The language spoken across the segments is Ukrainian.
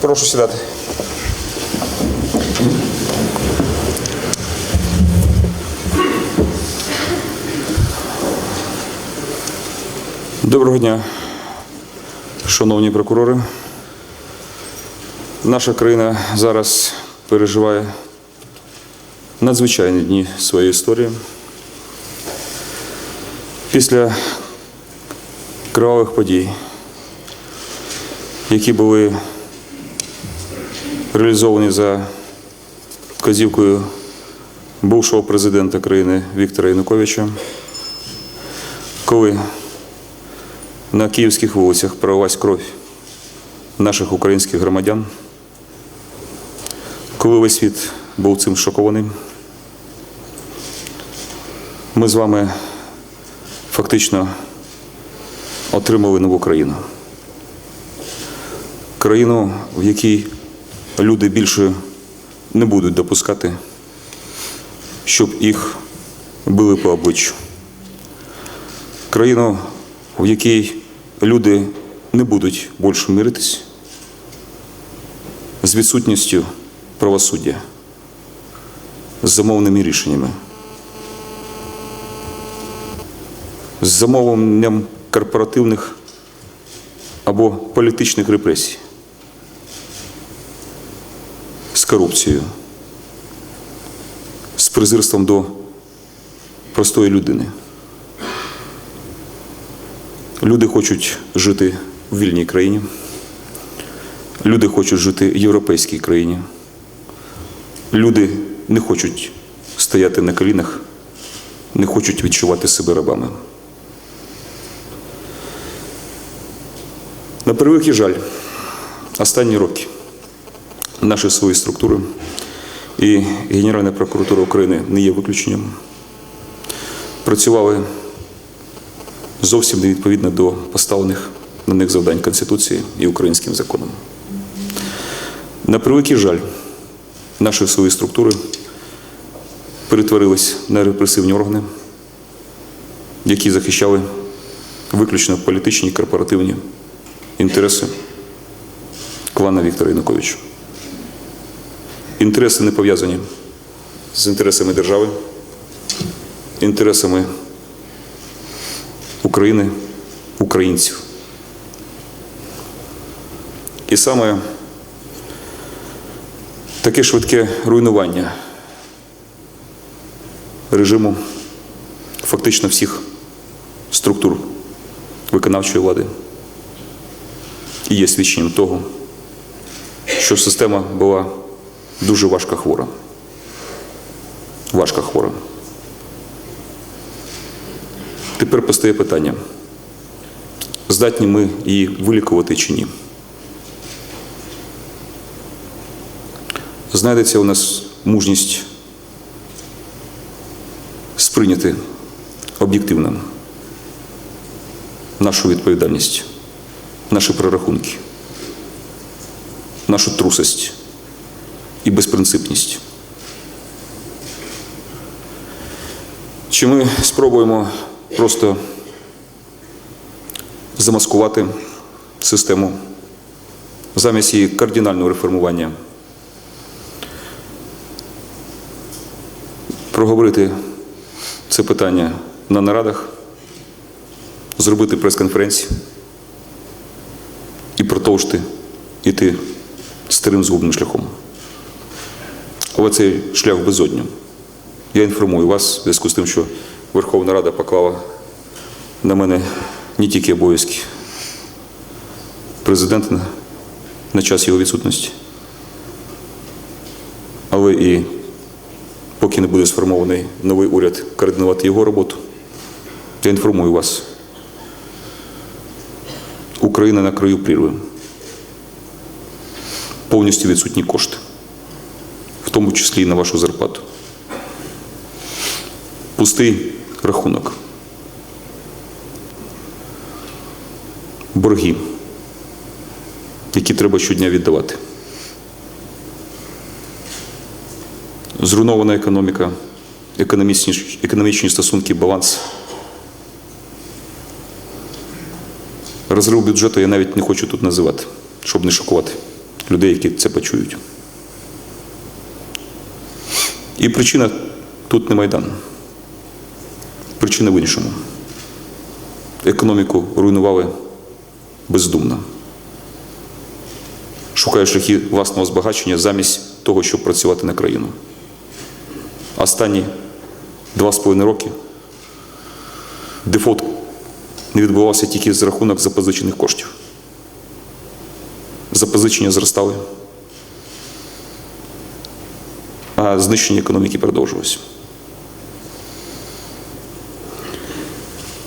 Прошу сідати. Доброго дня, шановні прокурори. Наша країна зараз переживає надзвичайні дні своєї історії. Після кривавих подій, які були реалізовані за вказівкою бувшого президента країни Віктора Януковича, коли на київських вулицях пролилась кров наших українських громадян, коли весь світ був цим шокований, ми з вами фактично отримали нову країну. Країну, в якій люди більше не будуть допускати, щоб їх били по обличчю. Країну, в якій люди не будуть більше миритись з відсутністю правосуддя, з замовними рішеннями, з замовленням корпоративних або політичних репресій, з корупцією, з презирством до простої людини. Люди хочуть жити в вільній країні. Люди хочуть жити в європейській країні. Люди не хочуть стояти на колінах, не хочуть відчувати себе рабами. На превеликий жаль, останні роки наші свої структури і Генеральна прокуратура України не є виключенням. Працювали зовсім не відповідно до поставлених на них завдань Конституції і українським законом. На превеликий жаль, наші свої структури перетворились на репресивні органи, які захищали виключно політичні і корпоративні інтереси клана Віктора Януковича. Інтереси не пов'язані з інтересами держави, інтересами України, українців. І саме таке швидке руйнування режиму фактично всіх структур виконавчої влади і є свідченням того, що система була дуже важко хвора. Важко хвора. Тепер постає питання, здатні ми її вилікувати чи ні. Знайдеться у нас мужність сприйняти об'єктивно нашу відповідальність, наші прорахунки, нашу трусость і безпринципність. Чи ми спробуємо просто замаскувати систему замість її кардинального реформування, проговорити це питання на нарадах, зробити прес-конференцію і продовжити йти старим згубним шляхом. Але цей шлях безодню. Я інформую вас в зв'язку з тим, що Верховна Рада поклала на мене не тільки обов'язки президента на, на час його відсутності, але і поки не буде сформований новий уряд, координувати його роботу. Я інформую вас. Україна на краю прірви. Повністю відсутні кошти, тому числі і на вашу зарплату. Пустий рахунок. Борги, які треба щодня віддавати. Зруйнована економіка, економічні, економічні стосунки, баланс. Розрив бюджету я навіть не хочу тут називати, щоб не шокувати людей, які це почують. І причина тут не Майдан. Причина в іншому. Економіку руйнували бездумно. Шукає шляхи власного збагачення замість того, щоб працювати на країну. Останні два з половиною роки дефолт не відбувався тільки з рахунок запозичених коштів. Запозичення зростали, а знищення економіки продовжувалося.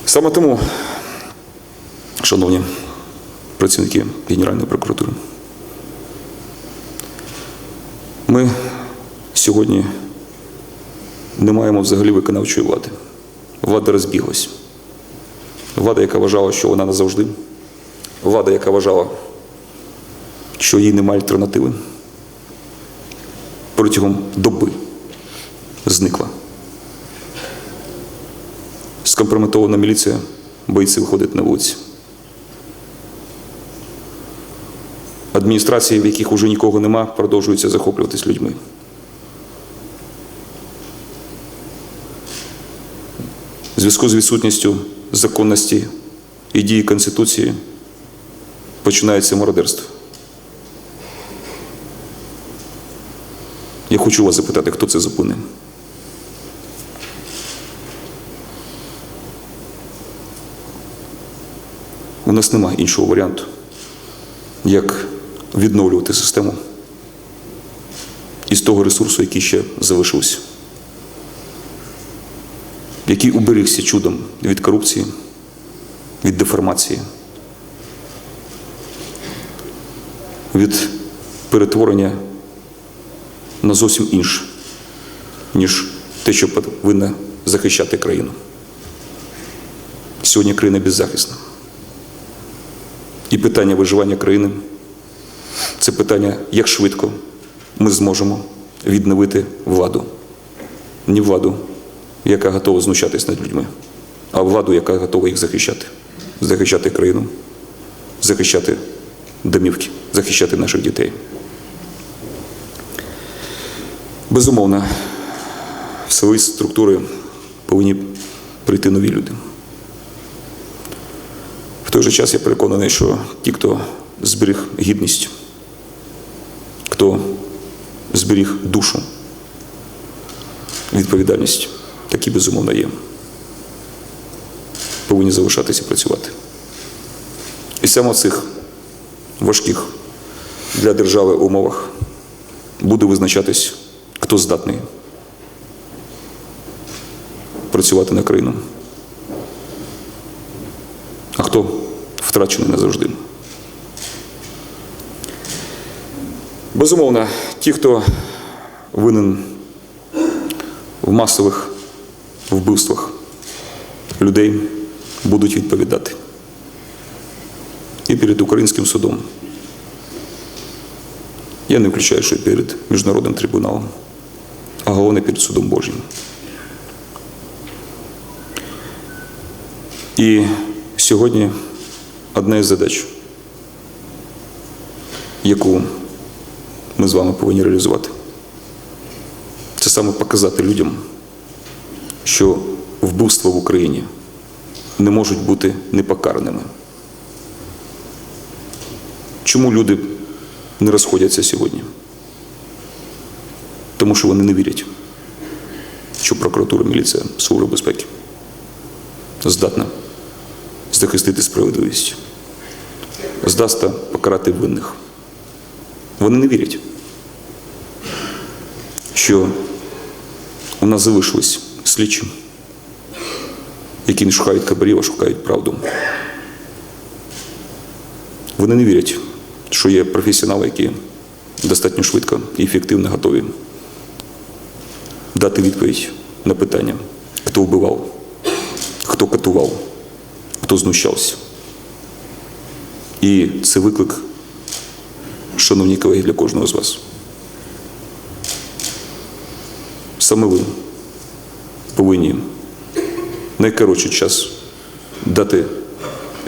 Саме тому, шановні працівники Генеральної прокуратури, ми сьогодні не маємо взагалі виконавчої влади. Влада розбіглась. Влада, яка вважала, що вона назавжди. Влада, яка вважала, що їй немає альтернативи. Протягом доби зникла. Скомпрометована міліція боїться виходити на вулиці. Адміністрації, в яких уже нікого нема, продовжуються захоплюватись людьми. В зв'язку з відсутністю законності і дії Конституції починається мародерство. Хочу вас запитати, хто це зупинив? У нас немає іншого варіанту, як відновлювати систему із того ресурсу, який ще залишився, який уберігся чудом від корупції, від деформації, від перетворення на зовсім інше, ніж те, що повинна захищати країну. Сьогодні країна беззахисна. І питання виживання країни це питання, як швидко ми зможемо відновити владу. Не владу, яка готова знущатись над людьми, а владу, яка готова їх захищати. Захищати країну, захищати домівки, захищати наших дітей. Безумовно, в силові структури повинні прийти нові люди. В той же час я переконаний, що ті, хто зберіг гідність, хто зберіг душу, відповідальність, такі безумовно є. Повинні залишатися працювати. І саме в цих важких для держави умовах буде визначатись, хто здатний працювати на країну, а хто втрачений назавжди. Безумовно, ті, хто винен в масових вбивствах людей, будуть відповідати і перед українським судом. Я не включаю, що і перед міжнародним трибуналом, головне перед судом Божим. І сьогодні одна із задач, яку ми з вами повинні реалізувати, це саме показати людям, що вбивства в Україні не можуть бути непокараними. Чому люди не розходяться сьогодні? Тому що вони не вірять, що прокуратура, міліція, Служба безпеки здатна захистити справедливість, здатна покарати винних. Вони не вірять, що у нас залишились слідчі, які не шукають кабарів, а шукають правду. Вони не вірять, що є професіонали, які достатньо швидко і ефективно готові дати відповідь на питання, хто вбивав, хто катував, хто знущався. І це виклик, шановні колеги, для кожного з вас. Саме ви повинні найкоротший час дати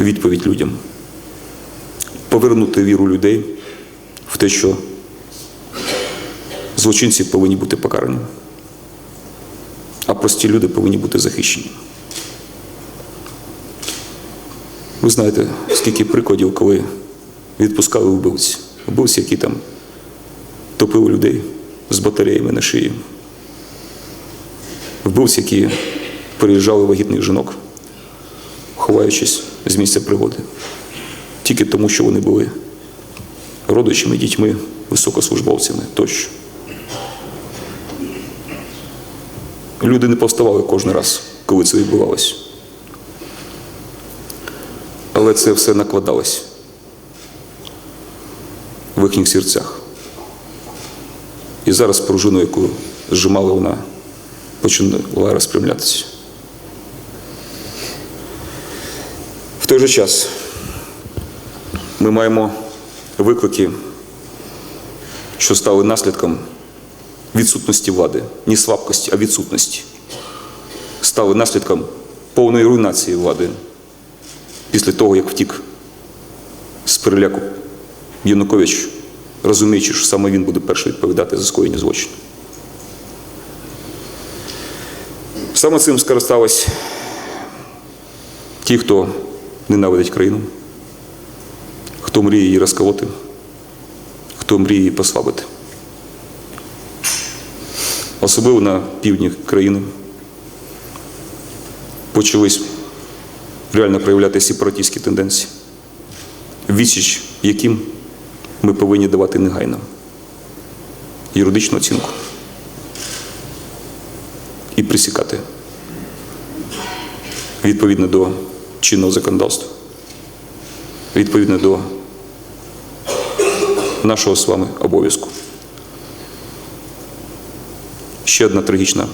відповідь людям, повернути віру людей в те, що злочинці повинні бути покарані, прості люди повинні бути захищені. Ви знаєте, скільки прикладів, коли відпускали вбивці. Вбивці, які там топили людей з батареями на шиї. Вбивці, які переїжджали вагітних жінок, ховаючись з місця пригоди. Тільки тому, що вони були родичами, дітьми, високослужбовцями тощо. Люди не повставали кожен раз, коли це відбувалося. Але це все накладалось в їхніх серцях. І зараз пружину, яку зжимали, вона починала розпрямлятися. В той же час ми маємо виклики, що стали наслідком відсутності влади, не слабкості, а відсутності. Стали наслідком повної руйнації влади після того, як втік з переляку Янукович, розуміючи, що саме він буде перший відповідати за скоєння злочину. Саме цим скористались ті, хто ненавидить країну, хто мріє її розколоти, хто мріє її послабити. Особливо на півдні країни почались реально проявляти сепаратистські тенденції, відсіч яким ми повинні давати негайно юридичну оцінку і присікати відповідно до чинного законодавства, відповідно до нашого з вами обов'язку. Ще одна трагічна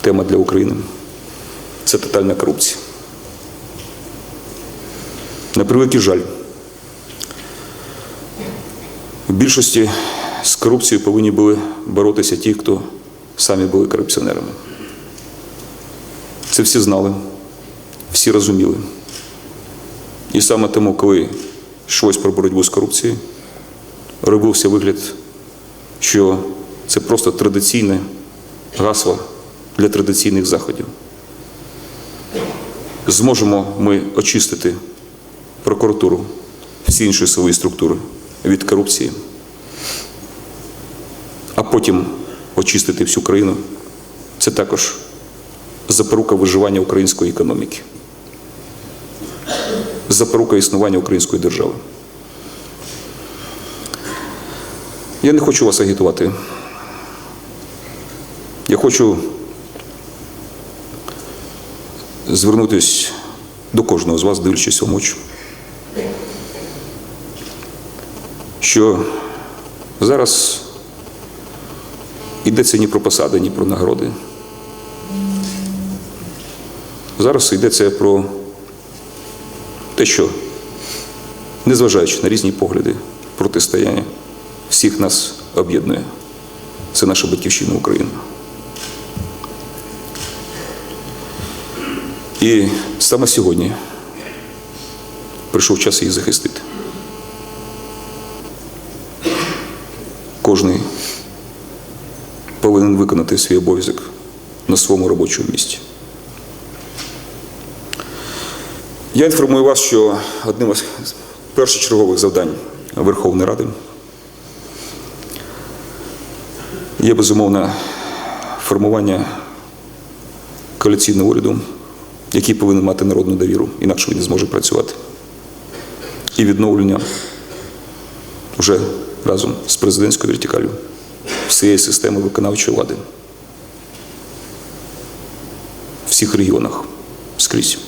тема для України це тотальна корупція. На превеликий жаль, в більшості з корупцією повинні були боротися ті, хто самі були корупціонерами. Це всі знали, всі розуміли. І саме тому, коли йшлось про боротьбу з корупцією, робився вигляд, що це просто традиційне гасло для традиційних заходів. Зможемо ми очистити прокуратуру, всі інші силові структури від корупції, а потім очистити всю країну. Це також запорука виживання української економіки, запорука існування української держави. Я не хочу вас агітувати. Я хочу звернутися до кожного з вас, дивлячись в очі, що зараз йдеться ні про посади, ні про нагороди. Зараз йдеться про те, що, незважаючи на різні погляди, протистояння, всіх нас об'єднує. Це наша батьківщина Україна. І саме сьогодні прийшов час її захистити. Кожний повинен виконати свій обов'язок на своєму робочому місці. Я інформую вас, що одним із першочергових завдань Верховної Ради є безумовно формування коаліційного уряду, який повинен мати народну довіру, інакше він не зможе працювати. І відновлення вже разом з президентською вертикалю всієї системи виконавчої влади в всіх регіонах скрізь.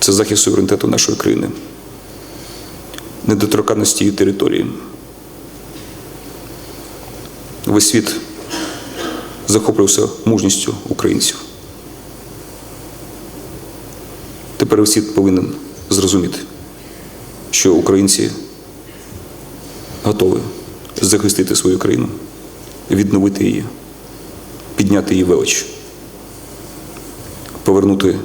Це захист суверенітету нашої країни, недоторканності її території. Весь світ захоплювався мужністю українців. Тепер весь повинен зрозуміти, що українці готові захистити свою країну, відновити її, підняти її велич, повернути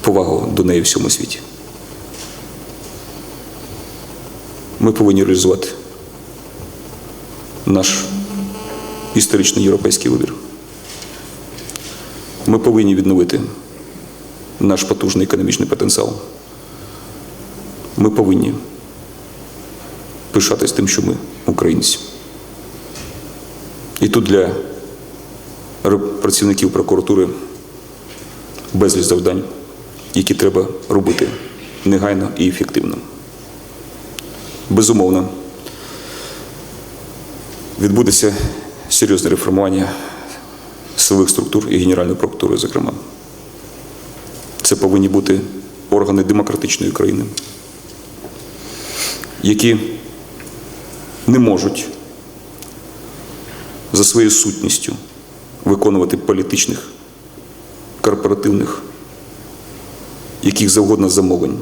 повагу до неї в всьому світі. Ми повинні реалізувати наш історичний європейський вибір. Ми повинні відновити наш потужний економічний потенціал. Ми повинні пишатись тим, що ми українці. І тут для працівників прокуратури безліч завдань, які треба робити негайно і ефективно. Безумовно, відбудеться серйозне реформування силових структур і Генеральної прокуратури, зокрема. Це повинні бути органи демократичної країни, які не можуть за своєю сутністю виконувати політичних, корпоративних, яких завгодно замовлень,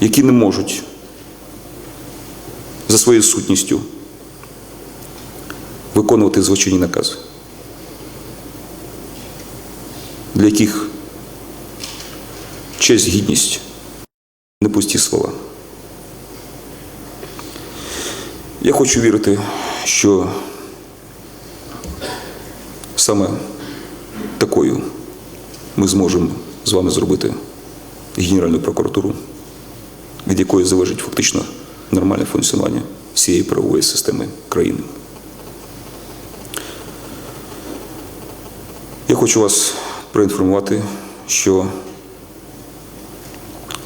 які не можуть за своєю сутністю виконувати злочинні накази, для яких честь, гідність не пусті слова. Я хочу вірити, що саме такою ми зможемо з вами зробити Генеральну прокуратуру, від якої залежить фактично нормальне функціонування всієї правової системи країни. Я хочу вас проінформувати, що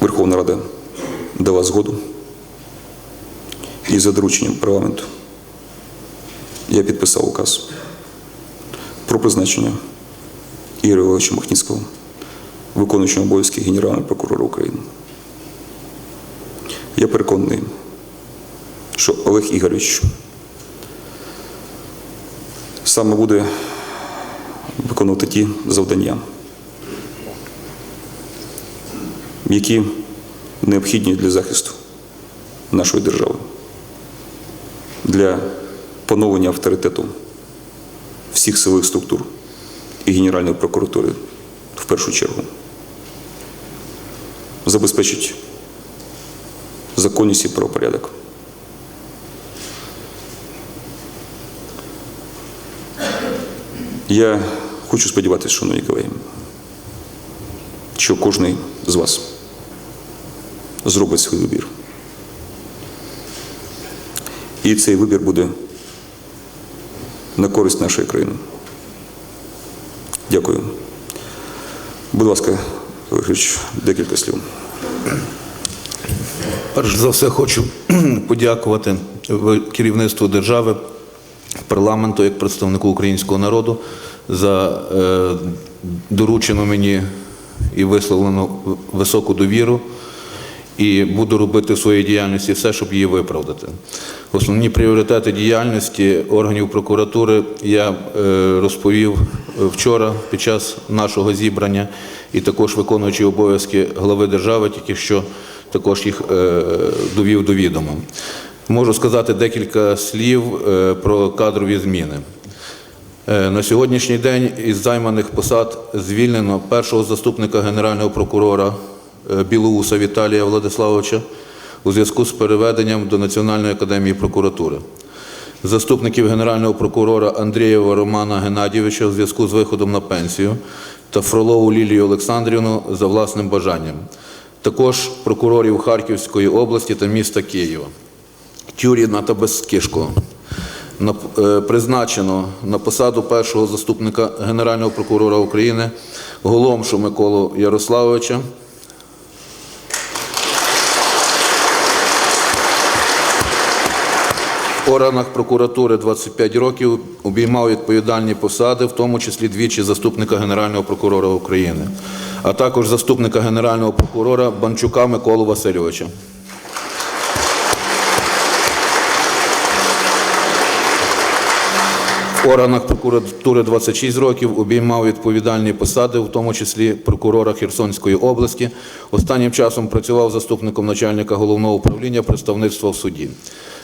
Верховна Рада дала згоду і за дорученням парламенту я підписав указ про призначення Ігоря Львовича Махніцького виконуючим обов'язки Генерального прокурора України. Я переконаний, що Олег Ігорович саме буде виконувати ті завдання, які необхідні для захисту нашої держави, для поновлення авторитету всіх силових структур і Генеральної прокуратури в першу чергу, забезпечить законність і правопорядок. Я хочу сподіватися, шановні колеги, що кожен з вас зробить свій вибір. І цей вибір буде на користь нашої країни. Дякую. Будь ласка, Олег Григорович, декілька слів. Перш за все, хочу подякувати керівництву держави, парламенту як представнику українського народу за е, доручену мені і висловлену високу довіру. І буду робити в своїй діяльності все, щоб її виправдати. Основні пріоритети діяльності органів прокуратури я е, розповів вчора під час нашого зібрання, і також виконуючи обов'язки глави держави, тільки що також їх е, довів до відома. Можу сказати декілька слів е, про кадрові зміни. Е, На сьогоднішній день із займаних посад звільнено першого заступника генерального прокурора е, Білоуса Віталія Владиславовича у зв'язку з переведенням до Національної академії прокуратури. Заступників генерального прокурора Андрієва Романа Геннадійовича у зв'язку з виходом на пенсію та Фролову Лілію Олександрівну за власним бажанням. Також прокурорів Харківської області та міста Києва. Тюріна та Безкишко призначено на посаду першого заступника Генерального прокурора України Голомшу Миколу Ярославовича. В органах прокуратури 25 років обіймав відповідальні посади, в тому числі двічі заступника Генерального прокурора України, а також заступника Генерального прокурора Банчука Миколу Васильовича. Органах прокуратури 26 років обіймав відповідальні посади, в тому числі прокурора Херсонської області. Останнім часом працював заступником начальника головного управління представництва в суді.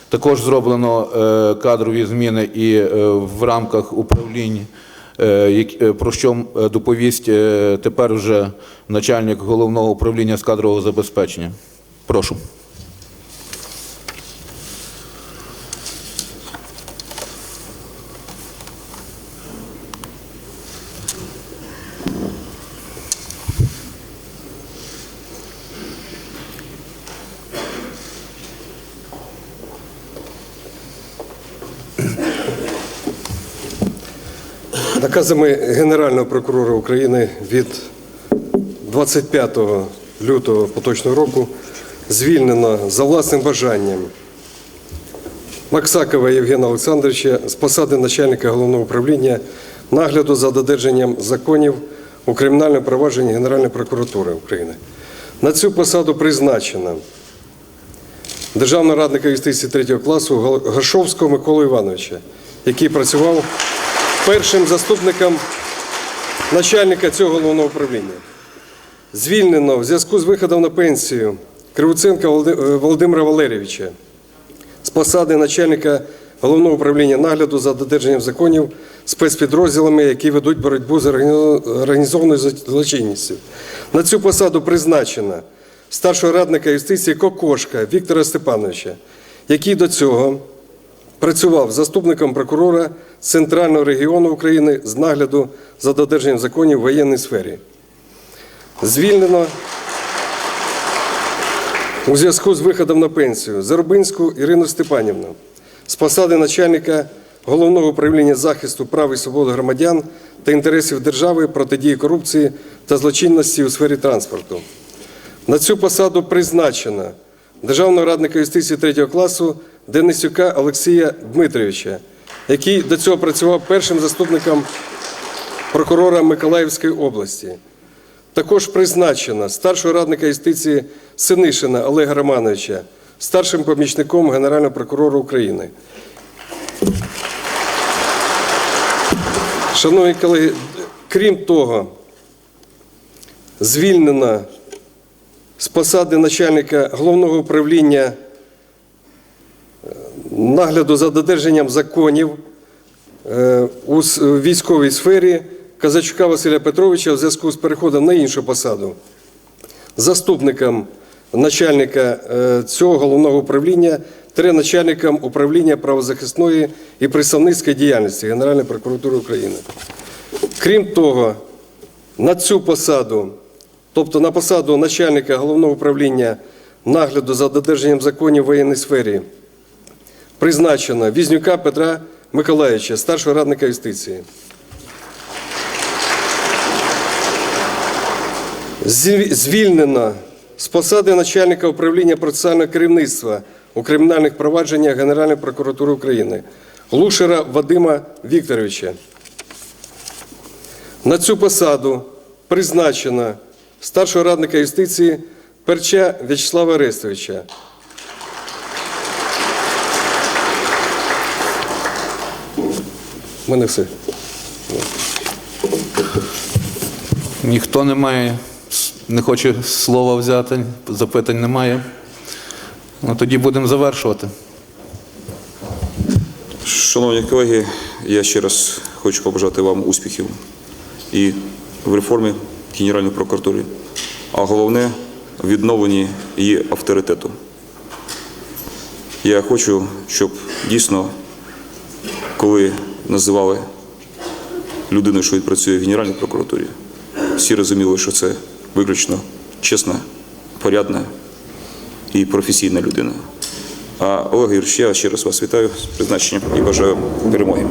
Також зроблено е, кадрові зміни і е, в рамках управлінь, е, про що доповість тепер вже начальник головного управління з кадрового забезпечення. Прошу. Наказами Генерального прокурора України від 25 лютого поточного року звільнено за власним бажанням Максакова Євгена Олександровича з посади начальника головного управління нагляду за додержанням законів у кримінальному провадженні Генеральної прокуратури України. На цю посаду призначено державного радника юстиції 3 класу Гашовського Миколу Івановича, який працював першим заступником начальника цього головного управління. Звільнено в зв'язку з виходом на пенсію Кривоценка е, Володимира Валерійовича з посади начальника головного управління нагляду за додержанням законів спецпідрозділами, які ведуть боротьбу з організованою злочинністю. На цю посаду призначена старшого радника юстиції Кокошка Віктора Степановича, який до цього працював заступником прокурора Центрального регіону України з нагляду за додержанням законів в воєнній сфері. Звільнено у зв'язку з виходом на пенсію Зарубинську Ірину Степанівну з посади начальника Головного управління захисту прав і свобод громадян та інтересів держави протидії корупції та злочинності у сфері транспорту. На цю посаду призначено державного радника юстиції 3 класу Денисюка Олексія Дмитровича, який до цього працював першим заступником прокурора Миколаївської області. Також призначено старшого радника юстиції Синишина Олега Романовича, старшим помічником Генерального прокурора України. Шановні колеги, крім того, звільнено з посади начальника головного управління нагляду за додержанням законів е, у військовій сфері Казачука Василя Петровича в зв'язку з переходом на іншу посаду. Заступником начальника е, цього головного управління, три начальником управління правозахисної і представницької діяльності Генеральної прокуратури України. Крім того, на цю посаду, тобто на посаду начальника головного управління нагляду за додержанням законів в воєнній сфері, призначено Візнюка Петра Миколаївича, старшого радника юстиції. Звільнено з посади начальника управління процесуального керівництва у кримінальних провадженнях Генеральної прокуратури України Лушера Вадима Вікторовича. На цю посаду призначено старшого радника юстиції Перча В'ячеслава Арестовича. У мене все. Ніхто не має, не хоче слова взяти, запитань немає. Ну, тоді будемо завершувати. Шановні колеги, я ще раз хочу побажати вам успіхів і в реформі Генеральної прокуратури, а головне відновленні її авторитету. Я хочу, щоб дійсно, коли називали людину, що відпрацює в Генеральній прокуратурі, всі розуміли, що це виключно чесна, порядна і професійна людина. А Олег Юрійович, я ще раз вас вітаю з призначенням і бажаю перемоги.